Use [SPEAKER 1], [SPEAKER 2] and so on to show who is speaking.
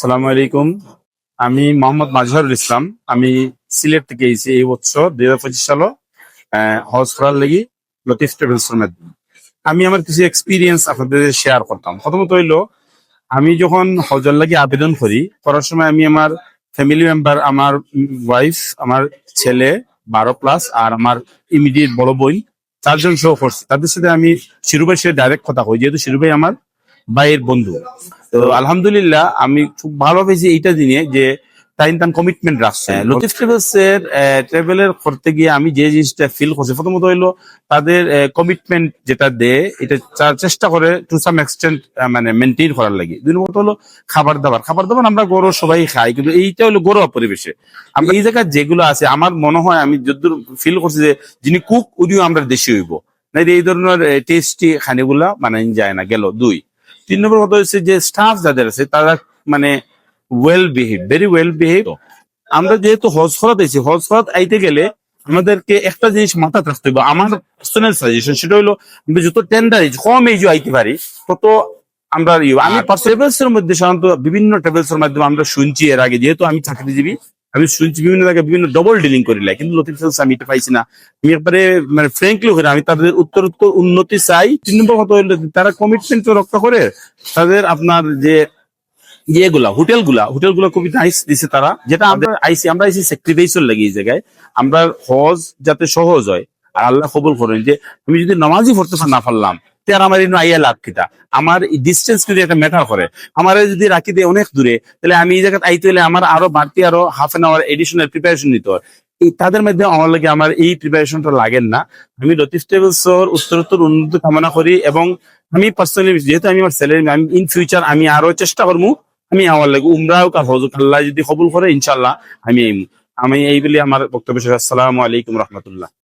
[SPEAKER 1] সালাম আলাইকুম। আমি মোহাম্মদ মাজহারুল ইসলাম। আমি সিলেট থেকে এসেছি এই বছর দুই হাজার পঁচিশ সাল হজ করার লাগি লতিফ ট্রাভেলসের মাধ্যমে। আমি আমার কিছু এক্সপিরিয়েন্স আপনাদের শেয়ার করতাম। প্রথমত হইল, আমি যখন হজর লাগি আবেদন করি, করার সময় আমি আমার ফ্যামিলি মেম্বার আমার ওয়াইফ আমার ছেলে, বারো প্লাস আর আমার ইমিডিয়েট বড় বোন চারজন সহ করছি। তাদের সাথে আমি শিরুভাইয়ের সাথে ডাইরেক্ট কথা কই, যেহেতু শিরুভাই আমার ভাইয়ের বন্ধু। তো আলহামদুলিল্লাহ আমি খুব ভালো পেয়েছি এইটা দিনে যে টাইম টাইম কমিটমেন্ট রাখছে। লতিফ ট্রাভেলস এর ট্রাভেলের করতে গিয়ে আমি যে জিনিসটা ফিল করছি প্রথমত হইল তাদের কমিটমেন্ট যেটা দেয় এটা চেষ্টা করে টু সাম এক্সটেন্ট মানে মেনটেন করার লাগে। দুই নম্বর হলো খাবার দাবার। খাবার দাবার আমরা গরু সবাই খাই কিন্তু এইটা হলো গরুয়া পরিবেশে। আমরা এই জায়গায় যেগুলো আছে আমার মনে হয় আমি যদ্দূর ফিল করছি যে যিনি কুক উনিও আমরা দেশি হইব। না এই ধরনের টেস্টি খানিগুলা মানে যায় না গেল দুই। তিন নম্বর কথা হচ্ছে যে স্টাফ যাদের আছে তারা মানে well behave very well behave আমরা যেহেতু হজ খরচ আইছি হজ খরচ আইতে গেলে আমাদেরকে একটা জিনিস মাথায় রাখতে হবে আমার পার্সোনাল সাজেশন সেটা হলো আমরা যত টেন্ডার কম এজ আইতে পারি তত আমরা ইয়ে আমি ট্রাভেলস এর মধ্যে সাধারণত বিভিন্ন ট্রাভেলস এর মাধ্যমে আমরা শুনছি এর আগে যেহেতু আমি চাকরিজীবী আমি শুনছি বিভিন্ন জায়গায় বিভিন্ন ডবল ডিলিং করিলাই কিন্তু লতিফ ট্রাভেলস আমি পাইছি না। একবারে মানে ফ্রেঙ্কলি করে আমি তাদের উত্তর উত্তর উন্নতি চাই। তিন নম্বর কথা হলো তারা কমিটমেন্ট রক্ষা করে, তাদের আপনার যে ইয়েগুলা হোটেলগুলা হোটেলগুলা খুবই নাইস দিছে তারা, যেটা আমরা আইসি আমরা আইসি সেক্রিফাইসর লাগে এই জায়গায়। আমরা হজ যাতে সহজ হয়, আর আল্লাহ কবুল করেন যে আমি যদি নামাজই পড়তে না পারলাম তে আইয়া লাভ কিটা আমার ডিস্টেন্স একটা ম্যাটার করে, আমার যদি রাখি দিয়ে অনেক দূরে, তাহলে আমি এই জায়গায় আইতে হলে আমার আরও বাড়তি আরও half an hour additional preparation নিতে তাদের মধ্যে আমার লাগে আমার এই প্রিপারেশনটা লাগেন না। আমি উত্তরোত্তর উন্নত কামনা করি এবং আমি পার্সোনালি যেহেতু আমি আমার স্যালারি আমি ইন ফিউচার আমি আরও চেষ্টা করব আমি আমার লাগে উমরাও আল্লাহ যদি কবুল করে ইনশাল্লাহ আমি। আমি এই বলে আমার বক্তব্য শেষ। আসসালামু আলাইকুম রহমতুল্লাহ।